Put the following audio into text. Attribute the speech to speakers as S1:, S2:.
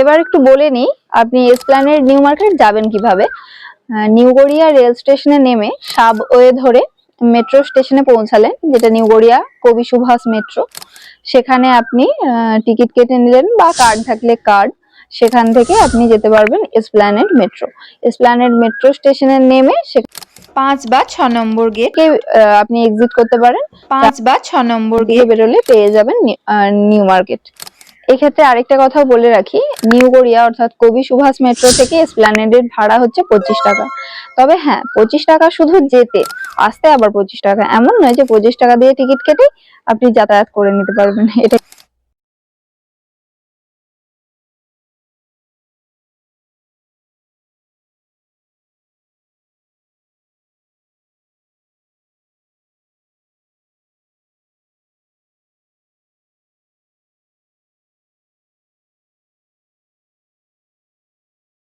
S1: এবার একটু বলে নিই আপনি এসপ্ল্যানেড নিউ মার্কেট যাবেন কীভাবে? নিউ গড়িয়া রেল স্টেশনে নেমে সাবওয়ে ধরে মেট্রো স্টেশনে পৌঁছালেন যেটা নিউ গড়িয়া কবি সুভাষ মেট্রো। সেখানে আপনি টিকিট কেটে নিলেন বা কার্ড থাকলে কার্ড সেখান থেকে আপনি যেতে পারবেন এসপ্ল্যানেড মেট্রো। এসপ্ল্যানেড মেট্রো স্টেশনে নেমে
S2: পাঁচ বা ছ নম্বর গেট।
S1: আপনি এক্সিট করতে পারেন।
S2: পাঁচ বা ছ নম্বর গেট
S1: বেরোলে পেয়ে যাবেন নিউ মার্কেট। এক্ষেত্রে আরেকটা কথাও বলে রাখি, নিউ গড়িয়া অর্থাৎ কবি সুভাষ মেট্রো থেকে এসপ্ল্যানেডের ভাড়া হচ্ছে পঁচিশ টাকা। তবে হ্যাঁ পঁচিশ টাকা শুধু যেতে, আসতে আবার পঁচিশ টাকা। এমন নয় যে পঁচিশ টাকা দিয়ে টিকিট কেটে আপনি যাতায়াত করে নিতে পারবেন। এটা